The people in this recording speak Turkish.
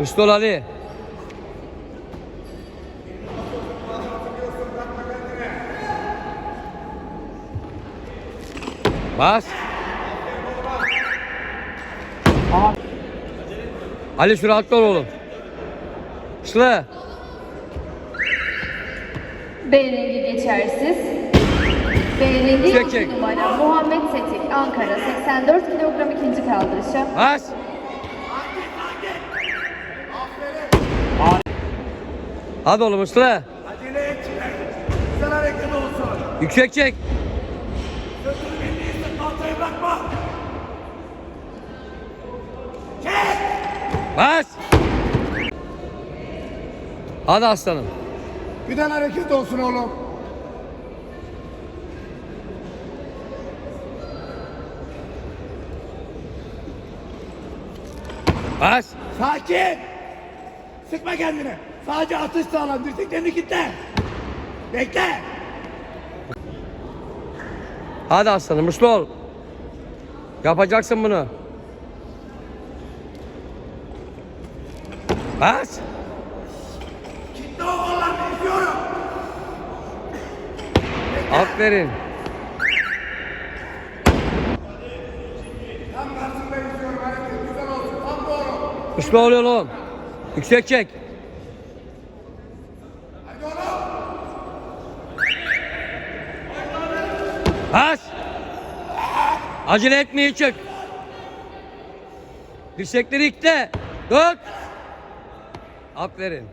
Üstü ol Ali. Bas. Ali süratli ol oğlum. Işlı. B rengi geçersiz. B rengi çek. numara Muhammed Tetik Ankara 84 kilogram ikinci kaldırışı. Bas. Hadi oğlum ıslı. Acele etme. Güzel hareket olsun. Yüksek çek. Sözünü bildiğinse kalçayı bırakma. Bas. Hadi aslanım. Güzel hareket olsun oğlum. Bas. Sakin. Sıkma kendini. Sadece atış sağlam. Dirseklerini kitle. Bekle. Hadi aslanım mutlu ol. Yapacaksın bunu. Bas. Kitle o kollarını istiyorum. Aferin. Mutlu oluyor oğlum. Yüksek çek. Bas. Acele etmeye çık. Dirsekleri ikle. Dört. Aferin.